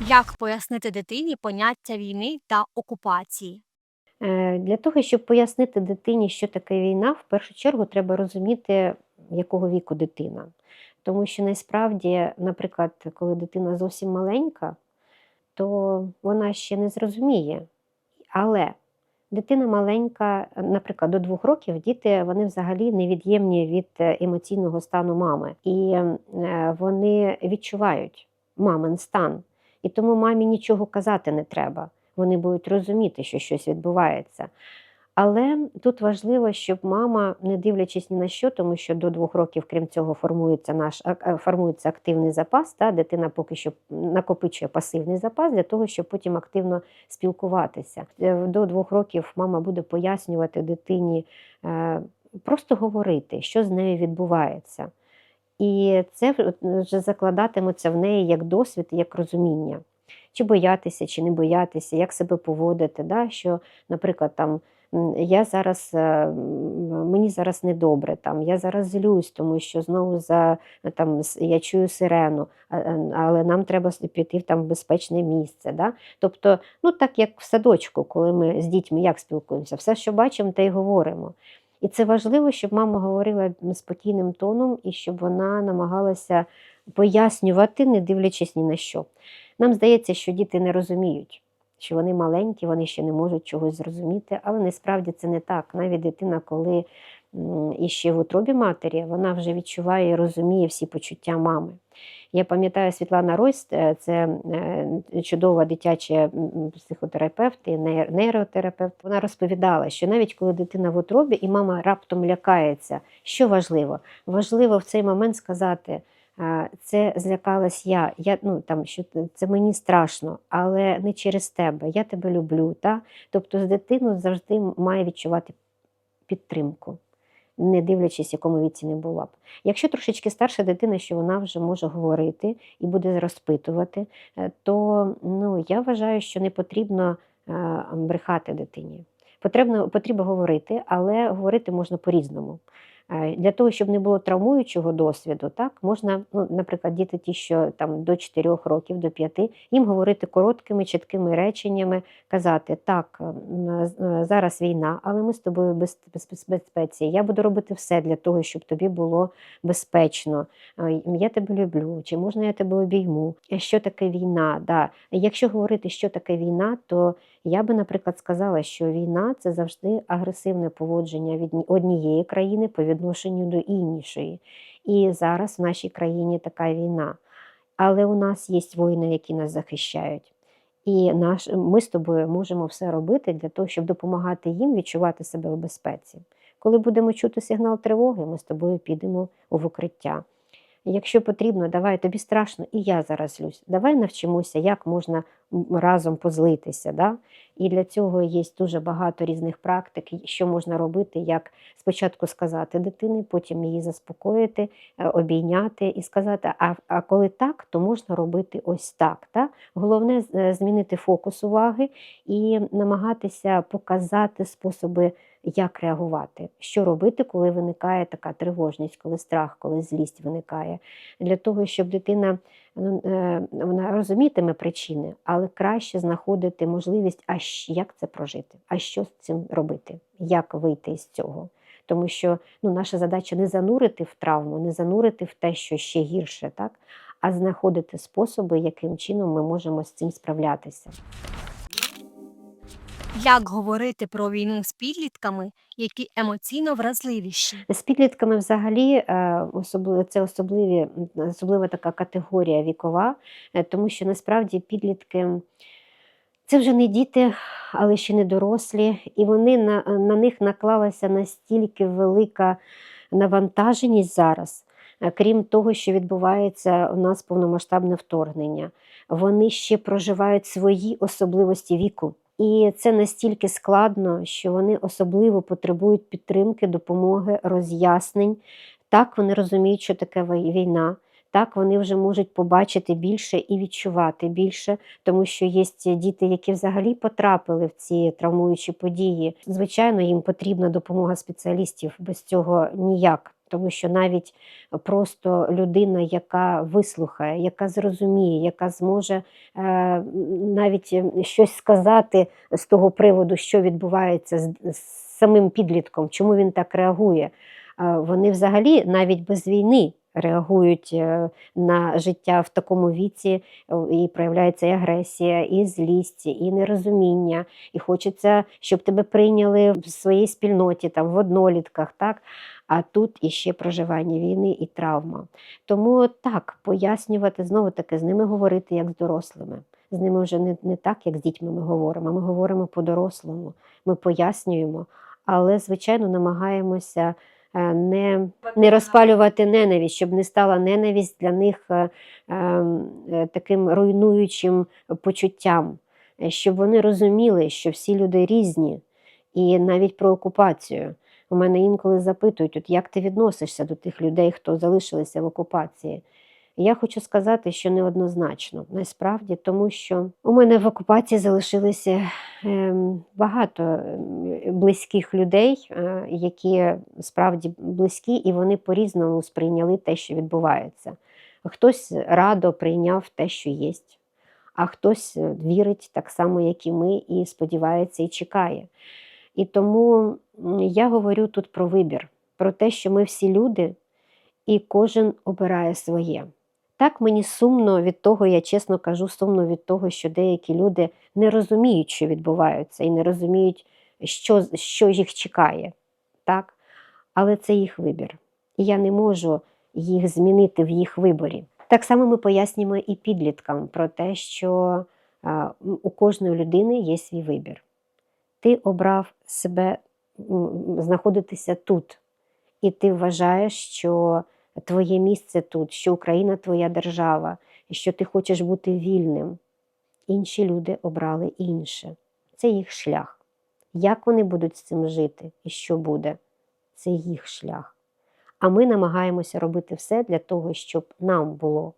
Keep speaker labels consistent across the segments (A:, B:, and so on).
A: Як пояснити дитині поняття війни та окупації?
B: Е, Для того, щоб пояснити дитині, що таке війна, в першу чергу треба розуміти, якого віку дитина. Тому що насправді, наприклад, коли дитина зовсім маленька, то вона ще не зрозуміє. Але дитина маленька, наприклад, до двох років діти вони взагалі невід'ємні від е, емоційного стану мами. І е, вони відчувають мамин стан. І тому мамі нічого казати не треба. Вони будуть розуміти, що щось відбувається. Але тут важливо, щоб мама, не дивлячись ні на що, тому що до двох років, крім цього, формується наш а, формується активний запас. Та дитина поки що накопичує пасивний запас для того, щоб потім активно спілкуватися. Е, До двох років мама буде пояснювати дитині, е, просто говорити, що з нею відбувається. І це вже закладатиметься в неї як досвід, як розуміння. Чи боятися, чи не боятися, як себе поводити. Да? Що, наприклад, там я зараз, е, мені зараз недобре, там, я зараз злюсь, тому що знову за, там, я чую сирену, але нам треба піти в там, безпечне місце. Да? Тобто, ну так як в садочку, коли ми з дітьми як спілкуємося, все, що бачимо, те й говоримо. І це важливо, щоб мама говорила спокійним тоном і щоб вона намагалася пояснювати, не дивлячись ні на що. Нам здається, що діти не розуміють, що вони маленькі, вони ще не можуть чогось зрозуміти, але насправді це не так. Навіть дитина, коли м, іще в утробі матері, вона вже відчуває і розуміє всі почуття мами. Я пам'ятаю Світлана Ройс, е, це е, чудова дитяча психотерапевт і нейротерапевт. Вона розповідала, що навіть коли дитина в утробі і мама раптом лякається, що важливо? Важливо в цей момент сказати. Це злякалась я. я ну, там, що це мені страшно, але не через тебе. Я тебе люблю. Та? Тобто з дитиною завжди має відчувати підтримку, не дивлячись, якому віці не була б. Якщо трошечки старша дитина, що вона вже може говорити і буде розпитувати, е, то ну, я вважаю, що не потрібно е, брехати дитині. Потрібно, потрібно говорити, але говорити можна по-різному. Е, Для того, щоб не було травмуючого досвіду, так можна, ну, наприклад, діти ті, що там до 4 років, до 5, їм говорити короткими, чіткими реченнями, казати, так, м, з- е, зараз війна, але ми з тобою без, без, без безпеці. Я буду робити все для того, щоб тобі було безпечно. Е, Я тебе люблю, чи можна я тебе обійму? Що таке війна? Да. Якщо говорити, що таке війна, то я би, наприклад, сказала, що війна це завжди агресивне поводження від однієї країни по відношенню до іншої. І зараз в нашій країні така війна. Але у нас є воїни, які нас захищають. І наш, ми з тобою можемо все робити для того, щоб допомагати їм відчувати себе в безпеці. Коли будемо чути сигнал тривоги, ми з тобою підемо в укриття. Якщо потрібно, давай тобі страшно, і я зараз злюсь. Давай навчимося, як можна разом позлитися. Да? І для цього є дуже багато різних практик, що можна робити, як спочатку сказати дитині, потім її заспокоїти, е, обійняти і сказати: а, а коли так, то можна робити ось так. Да? Головне е, змінити фокус уваги і намагатися показати способи, як реагувати, що робити, коли виникає така тривожність, коли страх, коли злість виникає, для того, щоб дитина вона розумітиме причини, але краще знаходити можливість, а як це прожити, а що з цим робити, як вийти з цього. Тому що ну, наша задача не занурити в травму, не занурити в те, що ще гірше, так? а знаходити способи, яким чином ми можемо з цим справлятися.
A: Як говорити про війну з підлітками, які емоційно вразливіші?
B: З підлітками взагалі е, це особливі, особлива така категорія вікова, е, тому що насправді підлітки це вже не діти, але ще не дорослі, і вони на, на них наклалася настільки велика навантаженість зараз. е, Крім того, що відбувається у нас повномасштабне вторгнення, вони ще проживають свої особливості віку. І це настільки складно, що вони особливо потребують підтримки, допомоги, роз'яснень. Так вони розуміють, що таке війна. Так вони вже можуть побачити більше і відчувати більше, тому що є діти, які взагалі потрапили в ці травмуючі події. Звичайно, їм потрібна допомога спеціалістів. Без цього ніяк. Тому що навіть просто людина, яка вислухає, яка зрозуміє, яка зможе е, навіть е, щось сказати з того приводу, що відбувається з, самим підлітком, чому він так реагує. Е, Вони взагалі навіть без війни реагують е, на життя в такому віці, і проявляється і агресія, і злість, і нерозуміння, і хочеться, щоб тебе прийняли в своїй спільноті, там в однолітках, так? А тут іще проживання війни і травма. Тому так, пояснювати, знову таки, з ними говорити як з дорослими. З ними вже не, не так, як з дітьми ми говоримо, ми говоримо по-дорослому, ми пояснюємо, але, звичайно, намагаємося е, не, не розпалювати ненависть, щоб не стала ненависть для них е, е, таким руйнуючим почуттям, Е, щоб вони розуміли, що всі люди різні, і навіть про окупацію. У мене інколи запитують, от як ти відносишся до тих людей, хто залишилися в окупації. Я хочу сказати, що неоднозначно, насправді, тому що у мене в окупації залишилося ем, багато ем, близьких людей, е, які справді близькі, і вони по-різному сприйняли те, що відбувається. Хтось радо прийняв те, що є, а хтось е, вірить так само, як і ми, і сподівається, і чекає. І тому я говорю тут про вибір, про те, що ми всі люди, і кожен обирає своє. Так мені сумно від того, я чесно кажу, сумно від того, що деякі люди не розуміють, що відбувається, і не розуміють, що, що їх чекає. Так? Але це їх вибір. І я не можу їх змінити в їх виборі. Так само ми пояснюємо і підліткам про те, що у кожної людини є свій вибір. Ти обрав себе знаходитися тут, і ти вважаєш, що твоє місце тут, що Україна твоя держава, і що ти хочеш бути вільним. Інші люди обрали інше. Це їх шлях. Як вони будуть з цим жити і що буде, це їх шлях. А ми намагаємося робити все для того, щоб нам було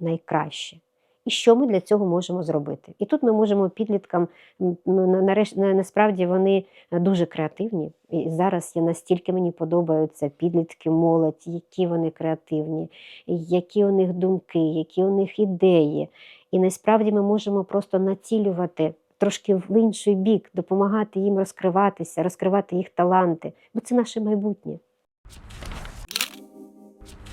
B: найкраще. І що ми для цього можемо зробити? І тут ми можемо підліткам ну, насправді вони дуже креативні. І зараз я настільки мені подобаються підлітки, молодь, які вони креативні, які у них думки, які у них ідеї. І насправді ми можемо просто націлювати трошки в інший бік, допомагати їм розкриватися, розкривати їх таланти, бо це наше майбутнє.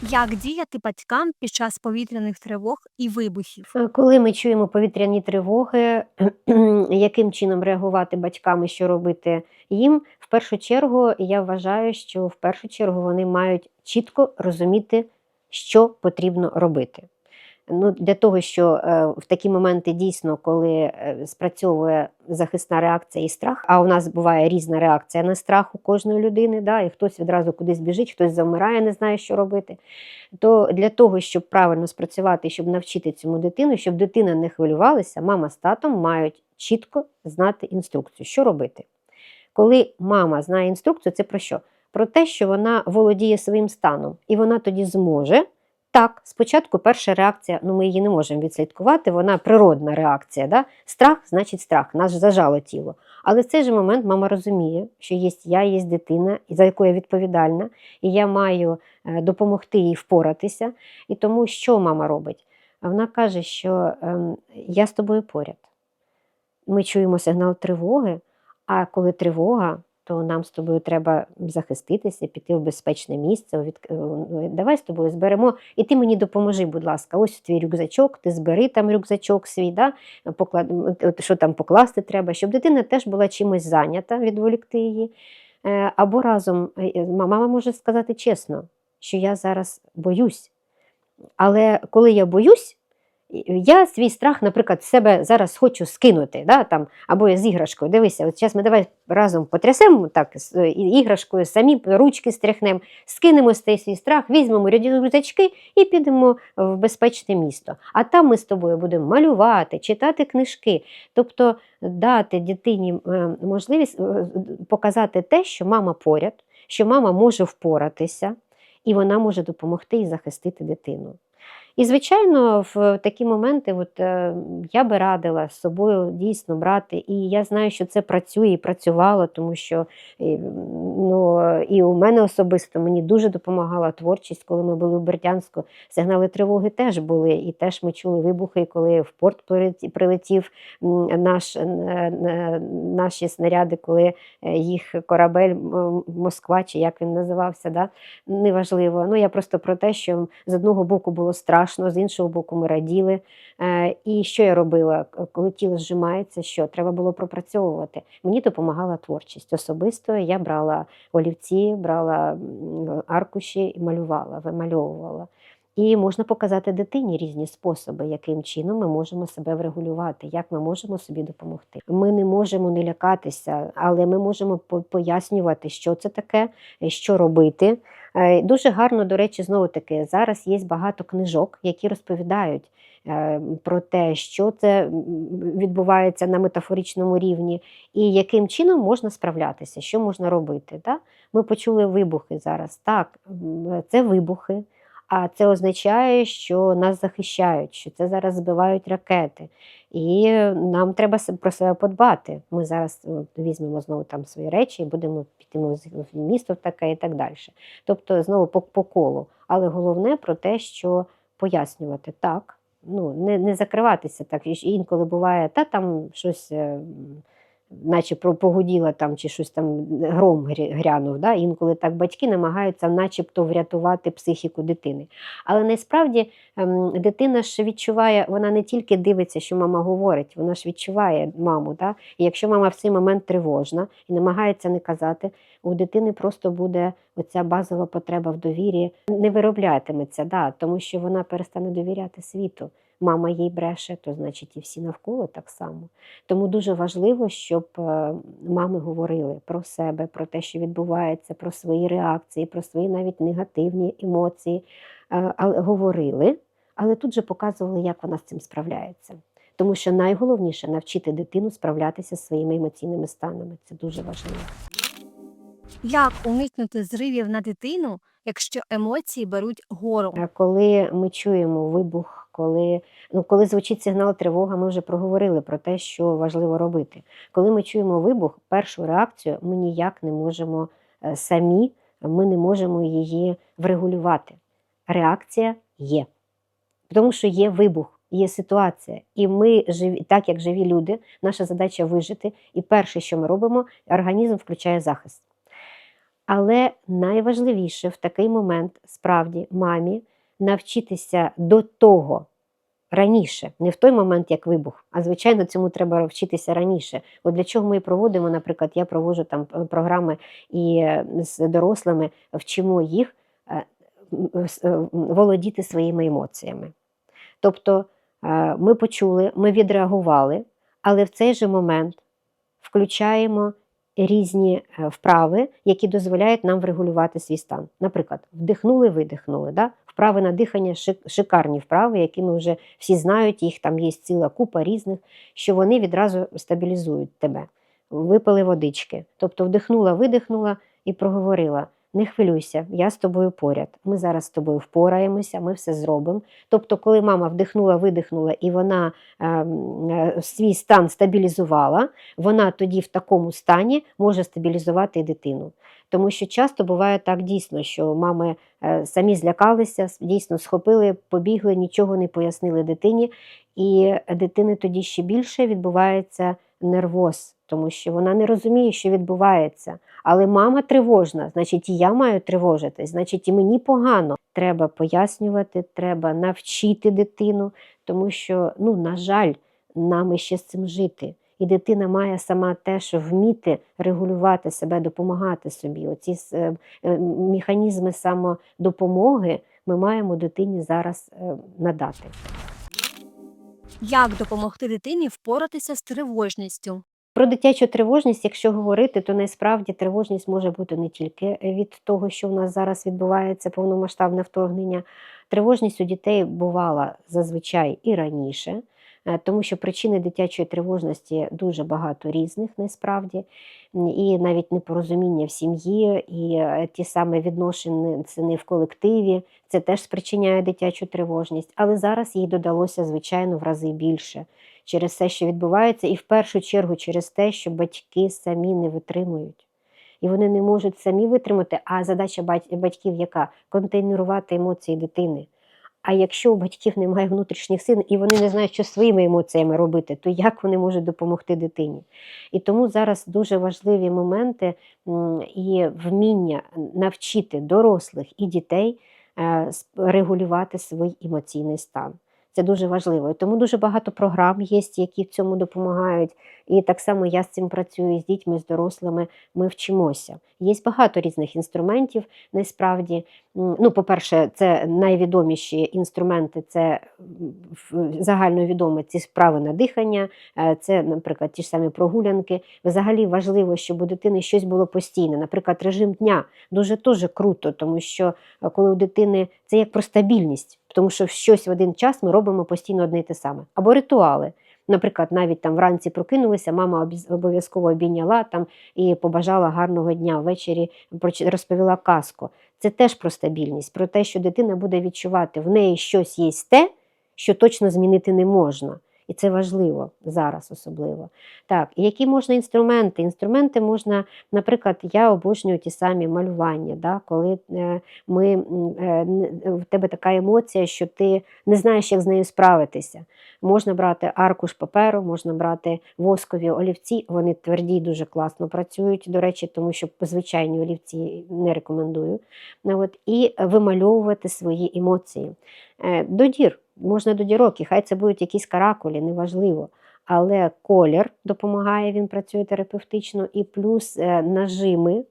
A: Як діяти батькам під час повітряних тривог і вибухів?
B: Е, Коли ми чуємо повітряні тривоги, яким чином реагувати батькам і що робити їм, в першу чергу я вважаю, що в першу чергу вони мають чітко розуміти, що потрібно робити. Ну, для того, що е, в такі моменти дійсно, коли е, спрацьовує захисна реакція і страх, а у нас буває різна реакція на страх у кожної людини, да, і хтось відразу кудись біжить, хтось завмирає, не знає, що робити то для того, щоб правильно спрацювати, щоб навчити цьому дитину, щоб дитина не хвилювалася, мама з татом мають чітко знати інструкцію, що робити. Коли мама знає інструкцію, це про що? Про те, що вона володіє своїм станом, і вона тоді зможе. Так, спочатку перша реакція, ну ми її не можемо відслідкувати, вона природна реакція. Да? Страх значить страх, нас зажало тіло. Але в цей же момент мама розуміє, що є я, є дитина, за яку я відповідальна, і я маю е, допомогти їй впоратися. І тому що мама робить? Вона каже, що ем, я з тобою поряд. Ми чуємо сигнал тривоги, а коли тривога, то нам з тобою треба захиститися, піти в безпечне місце. Давай з тобою зберемо, і ти мені допоможи, будь ласка, ось твій рюкзачок, ти збери там рюкзачок свій, да? поклад... що там покласти треба, щоб дитина теж була чимось зайнята, відволікти її. Е, Або разом е, е, мама може сказати чесно, що я зараз боюсь. Але коли я боюсь, я свій страх, наприклад, з себе зараз хочу скинути, да, там, або я з іграшкою. Дивися, от зараз ми давай разом потрясемо так, з е, іграшкою, самі ручки стряхнемо, скинемо свій страх, візьмемо рюкзачки і підемо в безпечне місто. А там ми з тобою будемо малювати, читати книжки. Тобто дати дитині е, можливість е, показати те, що мама поряд, що мама може впоратися, і вона може допомогти і захистити дитину. І, звичайно, в такі моменти от, е, я би радила з собою дійсно брати. І я знаю, що це працює і працювало, тому що ну, і у мене особисто мені дуже допомагала творчість, коли ми були в Бердянську. Сигнали тривоги теж були, і теж ми чули вибухи, коли в порт прилетів наш, е, е, наші снаряди, коли їх корабель Москва, чи як він називався, да? неважливо. Ну, я просто про те, що з одного боку було страшно, з іншого боку, ми раділи. Е, І що я робила, коли тіло зжимається, що треба було пропрацьовувати. Мені допомагала творчість. Особисто я брала олівці, брала аркуші і малювала, вимальовувала. І можна показати дитині різні способи, яким чином ми можемо себе врегулювати, як ми можемо собі допомогти. Ми не можемо не лякатися, але ми можемо пояснювати, що це таке, е, що робити. Е, Дуже гарно, до речі, знову таки, зараз є багато книжок, які розповідають е, про те, що це відбувається на метафоричному рівні, і яким чином можна справлятися, що можна робити. Да? Ми почули вибухи зараз. Так, це вибухи. А це означає, що нас захищають, що це зараз збивають ракети. І нам треба про себе подбати. Ми зараз візьмемо знову там свої речі і будемо піти в місто таке і так далі. Тобто знову по, по колу. Але головне про те, що пояснювати так, ну не, не закриватися так. Інколи буває, та там щось. Наче про- там чи щось там гром грянув. Да? Інколи так батьки намагаються начебто врятувати психіку дитини. Але насправді ем, дитина ж відчуває, вона не тільки дивиться, що мама говорить, вона ж відчуває маму. Да? І якщо мама в цей момент тривожна і намагається не казати, у дитини просто буде оця базова потреба в довірі не вироблятиметься, да? тому що вона перестане довіряти світу. Мама їй бреше, то значить і всі навколо так само. Тому дуже важливо, щоб е, мами говорили про себе, про те, що відбувається, про свої реакції, про свої навіть негативні емоції. Е, Але говорили, але тут же показували, як вона з цим справляється. Тому що найголовніше навчити дитину справлятися зі своїми емоційними станами. Це дуже важливо.
A: Як уникнути зривів на дитину, якщо емоції беруть гору?
B: Коли ми чуємо вибух, коли, ну, коли звучить сигнал тривога, ми вже проговорили про те, що важливо робити. Коли ми чуємо вибух, першу реакцію ми ніяк не можемо е, самі, ми не можемо її врегулювати. Реакція є. Тому що є вибух, є ситуація. І ми живі, так як живі люди, наша задача вижити. І перше, що ми робимо, організм включає захист. Але найважливіше в такий момент справді мамі навчитися до того раніше, не в той момент, як вибух, а звичайно, цьому треба вчитися раніше. От для чого ми проводимо, наприклад, я проводжу там е, програми і е, з дорослими вчимо їх е, володіти своїми емоціями. Тобто ми почули, ми відреагували, але в цей же момент включаємо різні е, вправи, які дозволяють нам врегулювати свій стан. Наприклад, вдихнули, видихнули. Да? Вправи на дихання шик- шикарні вправи, які ми вже всі знають, їх там є ціла купа різних, що вони відразу стабілізують тебе. Випили водички. Тобто вдихнула, видихнула і проговорила. Не хвилюйся, я з тобою поряд. Ми зараз з тобою впораємося, ми все зробимо. Тобто, коли мама вдихнула, видихнула і вона ем, е, свій стан стабілізувала, вона тоді в такому стані може стабілізувати і дитину. Тому що часто буває так дійсно, що мами е, самі злякалися, дійсно схопили, побігли, нічого не пояснили дитині, і дитини тоді ще більше відбувається нервоз, тому що вона не розуміє, що відбувається. Але мама тривожна, значить, і я маю тривожитись, значить, і мені погано. Треба пояснювати, треба навчити дитину, тому що, ну, на жаль, нам іще з цим жити. І дитина має сама теж вміти регулювати себе, допомагати собі. Оці е, механізми самодопомоги ми маємо дитині зараз е, надати.
A: Як допомогти дитині впоратися з тривожністю?
B: Про дитячу тривожність, якщо говорити, то насправді тривожність може бути не тільки від того, що в нас зараз відбувається повномасштабне вторгнення. Тривожність у дітей бувала зазвичай і раніше. Е, Тому що причини дитячої тривожності дуже багато різних насправді, і навіть непорозуміння в сім'ї, і е, ті самі відносини в колективі, це теж спричиняє дитячу тривожність. Але зараз їй додалося, звичайно, в рази більше через все, що відбувається, і в першу чергу через те, що батьки самі не витримують. І вони не можуть самі витримати, а задача батьків яка? Контейнерувати емоції дитини. А якщо у батьків немає внутрішніх сил і вони не знають, що своїми емоціями робити, то як вони можуть допомогти дитині? І тому зараз дуже важливі моменти і вміння навчити дорослих і дітей е, регулювати свій емоційний стан. Це дуже важливо. І тому дуже багато програм є, які в цьому допомагають. І так само я з цим працюю з дітьми, з дорослими. Ми вчимося. Є багато різних інструментів. Насправді, ну, по-перше, це найвідоміші інструменти, це загальновідомо ці справи на дихання, е, це, наприклад, ті ж самі прогулянки. Взагалі важливо, щоб у дитини щось було постійне. Наприклад, режим дня дуже дуже круто, тому що е, коли у дитини це як про стабільність, тому що щось в один час ми робимо постійно одне й те саме. Або ритуали. Наприклад, навіть там вранці прокинулися, мама обов'язково обійняла там і побажала гарного дня. Ввечері розповіла казку. Це теж про стабільність, про те, що дитина буде відчувати, в неї щось є те, що точно змінити не можна. І це важливо зараз особливо. Так, які можна інструменти? Інструменти можна, наприклад, я обожнюю ті самі малювання, да, коли е, ми, е, н- в тебе така емоція, що ти не знаєш, як з нею справитися. Можна брати аркуш паперу, можна брати воскові олівці, вони тверді дуже класно працюють, до речі, тому що звичайні олівці не рекомендую. От, і вимальовувати свої емоції. Е, До дір, можна до дірок, і хай це будуть якісь каракулі, неважливо. Але колір допомагає, він працює терапевтично, і плюс е, нажими.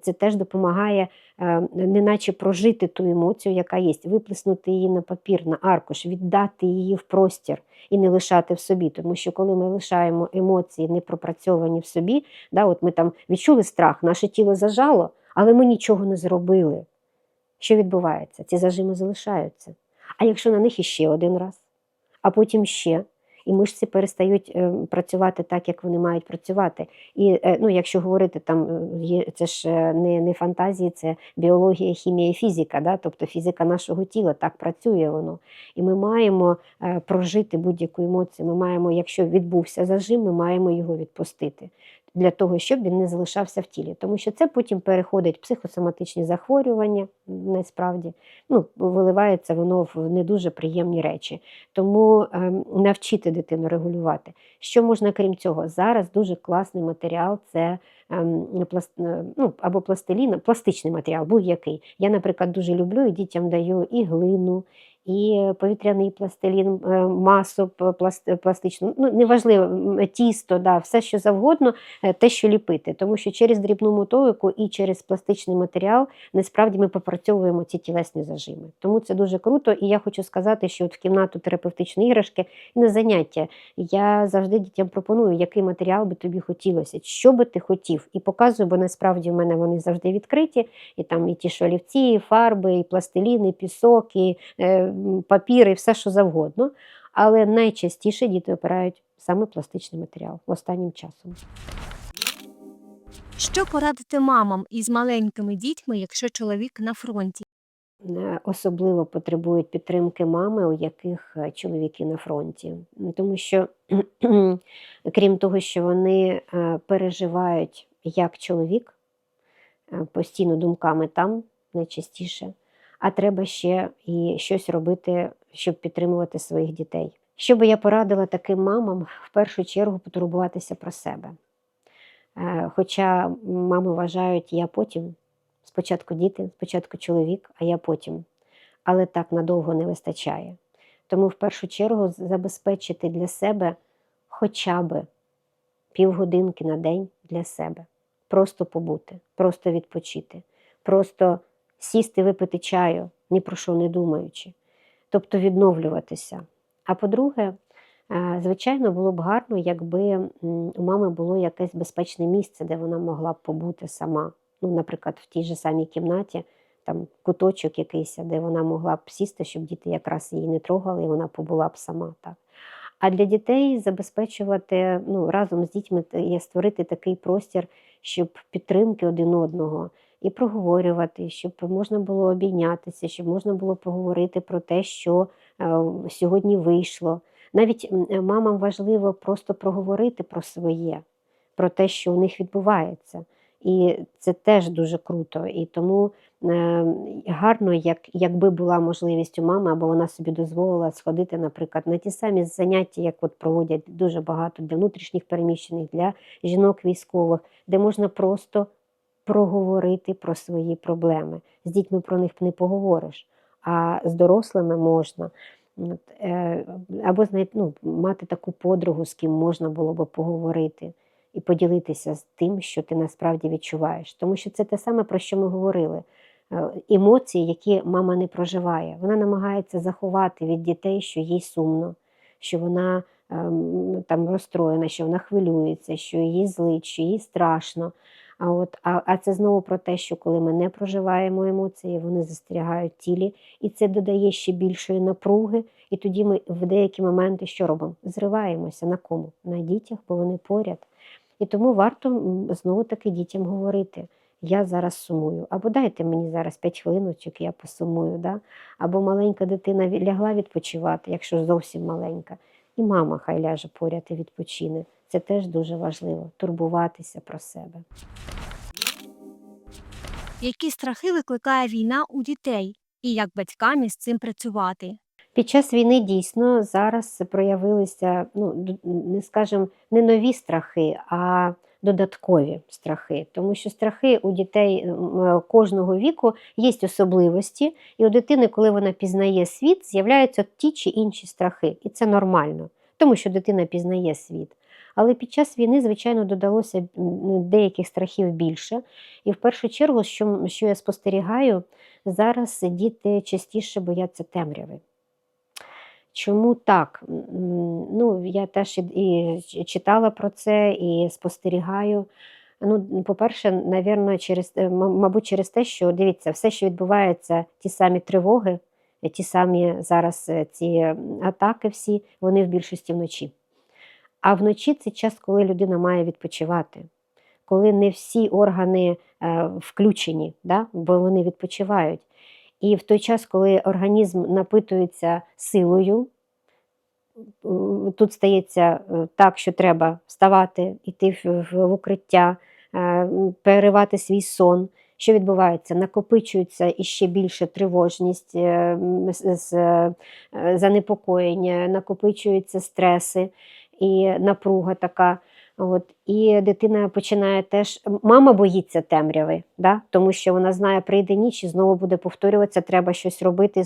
B: Це теж допомагає, е, неначе прожити ту емоцію, яка є, виплеснути її на папір, на аркуш, віддати її в простір і не лишати в собі. Тому що коли ми лишаємо емоції не пропрацьовані в собі, да, от ми там відчули страх, наше тіло зажало, але ми нічого не зробили. Що відбувається? Ці зажими залишаються. А якщо на них іще один раз, а потім ще, і мишці перестають е, працювати так, як вони мають працювати. І е, ну, якщо говорити, там е, є це ж не, не фантазії, це біологія, хімія і фізика, да? тобто фізика нашого тіла, так працює воно. І ми маємо прожити будь-яку емоцію. Ми маємо, якщо відбувся зажим, ми маємо його відпустити. Для того, щоб він не залишався в тілі, тому що це потім переходить в психосоматичні захворювання, насправді ну, виливається воно в не дуже приємні речі. Тому ем, навчити дитину регулювати. Що можна крім цього? Зараз дуже класний матеріал це ем, пласт, е, ну, або пластилін, пластичний матеріал, будь-який. Я, наприклад, дуже люблю і дітям даю і глину. І повітряний пластилін, е, масу пластичну, ну неважливо, тісто, да, все що завгодно, е, те, що ліпити. Тому що через дрібну мотовику і через пластичний матеріал насправді ми попрацьовуємо ці тілесні зажими. Тому це дуже круто. І я хочу сказати, що от в кімнату терапевтичної іграшки і на заняття я завжди дітям пропоную, який матеріал би тобі хотілося, що би ти хотів, і показую, бо насправді в мене вони завжди відкриті. І там і ті ж олівці, і фарби, і пластилін, і пісок, і е, папір, і все, що завгодно. Але найчастіше діти обирають саме пластичний матеріал останнім часом.
A: Що порадити мамам із маленькими дітьми, якщо чоловік на фронті?
B: Е, Особливо потребують підтримки мами, у яких е, чоловіки на фронті. Тому що, крім того, що вони е, переживають як чоловік, постійно думками там найчастіше, а треба ще і щось робити, щоб підтримувати своїх дітей. Що би я порадила таким мамам, в першу чергу потурбуватися про себе. Е, Хоча мами вважають, я потім, спочатку діти, спочатку чоловік, а я потім. Але так надовго не вистачає. Тому в першу чергу забезпечити для себе хоча б півгодинки на день для себе. Просто побути, просто відпочити, просто сісти, випити чаю, ні про що не думаючи. Тобто відновлюватися. А по-друге, е, звичайно, було б гарно, якби у мами було якесь безпечне місце, де вона могла б побути сама. Ну, наприклад, в тій же самій кімнаті, там куточок якийсь, де вона могла б сісти, щоб діти якраз її не трогали, і вона побула б сама. Так. А для дітей забезпечувати ну, разом з дітьми створити такий простір, щоб підтримки один одного і проговорювати, щоб можна було обійнятися, щоб можна було поговорити про те, що е, сьогодні вийшло. Навіть е, мамам важливо просто проговорити про своє, про те, що у них відбувається. І це теж дуже круто. І тому е, гарно, як, якби була можливість у мами, або вона собі дозволила сходити, наприклад, на ті самі заняття, як от проводять дуже багато для внутрішніх переміщених, для жінок військових, де можна просто проговорити про свої проблеми. З дітьми про них не поговориш, а з дорослими можна. Е, Або ну, мати таку подругу, з ким можна було би поговорити і поділитися з тим, що ти насправді відчуваєш. Тому що це те саме, про що ми говорили. Е, Емоції, які мама не проживає. Вона намагається заховати від дітей, що їй сумно, що вона ем, там розстроєна, що вона хвилюється, що їй злить, що їй страшно. А, от, а, а це знову про те, що коли ми не проживаємо емоції, вони застрягають в тілі, і це додає ще більшої напруги. І тоді ми в деякі моменти що робимо? Зриваємося на кому? На дітях, бо вони поряд. І тому варто знову таки дітям говорити. Я зараз сумую, або дайте мені зараз 5 хвилиночок, я посумую. Да? Або маленька дитина лягла відпочивати, якщо зовсім маленька, і мама хай ляже поряд і відпочине. Це теж дуже важливо турбуватися про себе.
A: Які страхи викликає війна у дітей, і як батькам із цим працювати?
B: Під час війни дійсно зараз проявилися, ну не скажем, не нові страхи, а додаткові страхи. Тому що страхи у дітей кожного віку є особливості, і у дитини, коли вона пізнає світ, з'являються ті чи інші страхи. І це нормально, тому що дитина пізнає світ. Але під час війни, звичайно, додалося ну, деяких страхів більше. І в першу чергу, що, що я спостерігаю, зараз діти частіше бояться темряви. Чому так? Ну, я теж і, читала про це і спостерігаю. Ну, по-перше, навірно, через, е, мабуть, через те, що дивіться, все, що відбувається, ті самі тривоги, ті самі зараз е, ці атаки, всі, вони в більшості вночі. А вночі це час, коли людина має відпочивати, коли не всі органи е, включені, да? бо вони відпочивають. І в той час, коли організм напитується силою, тут стається е, так, що треба вставати, йти в, укриття, е, переривати свій сон. Що відбувається? Накопичується іще більше тривожність, е, е, занепокоєння, накопичуються стреси і напруга така. От, і дитина починає теж. Мама боїться темряви, да? тому що вона знає, прийде ніч і знову буде повторюватися, треба щось робити,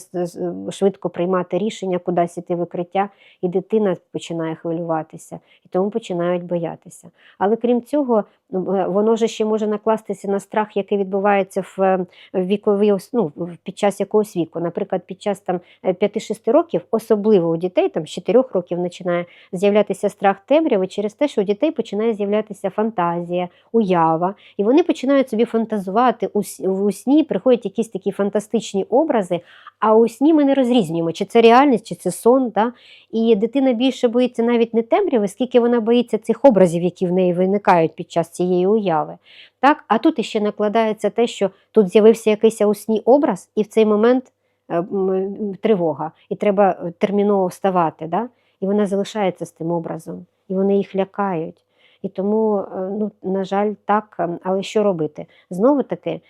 B: швидко приймати рішення, кудись іти в укриття, і дитина починає хвилюватися, і тому починають боятися. Але крім цього, ну, воно ж ще може накластися на страх, який відбувається в е, в ну, під час якогось віку. Наприклад, під час там е, 5-6 років, особливо у дітей, там з 4 років починає з'являтися страх темряви через те, що у дітей починає з'являтися фантазія, уява, і вони починають собі фантазувати у, сні, приходять якісь такі фантастичні образи, а у сні ми не розрізнюємо, чи це реальність, чи це сон. Да? І дитина більше боїться навіть не темряви, скільки вона боїться цих образів, які в неї виникають під час цієї уяви. Так? А тут іще накладається те, що тут з'явився якийсь у сні образ, і в цей момент е, тривога, і треба е, терміново вставати. Да? І вона залишається з тим образом, і вони їх лякають. І тому, е, ну, на жаль, так, ем, але що робити? Знову таки, е,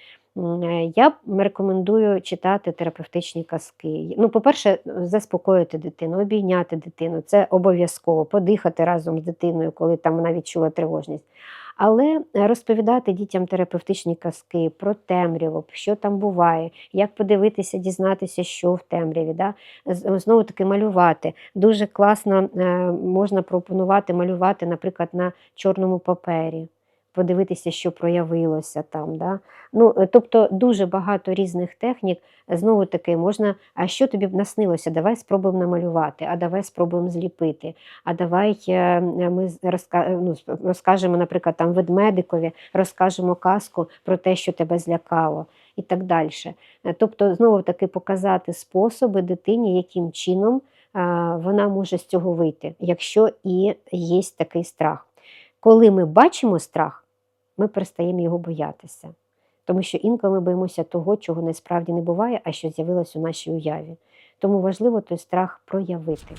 B: я рекомендую читати терапевтичні казки. Ну, по-перше, заспокоїти дитину, обійняти дитину. Це обов'язково, подихати разом з дитиною, коли там вона відчула тривожність. Але розповідати дітям терапевтичні казки про темряву, що там буває, як подивитися, дізнатися, що в темряві. Да? Знову таки малювати. Дуже класно е, можна пропонувати малювати, наприклад, на чорному папері, подивитися, що проявилося там. Да? Ну, е, тобто дуже багато різних технік. Знову таки, можна, а що тобі б наснилося? Давай спробуємо намалювати, а давай спробуємо зліпити. А давай е, ми е, ну, розкажемо, наприклад, там ведмедикові, розкажемо казку про те, що тебе злякало, і так далі. Тобто, знову таки показати способи дитині, яким чином вона може з цього вийти, якщо і є такий страх. Коли ми бачимо страх, ми перестаємо його боятися. Тому що інколи ми боїмося того, чого насправді не буває, а що з'явилось у нашій уяві. Тому важливо той страх проявити.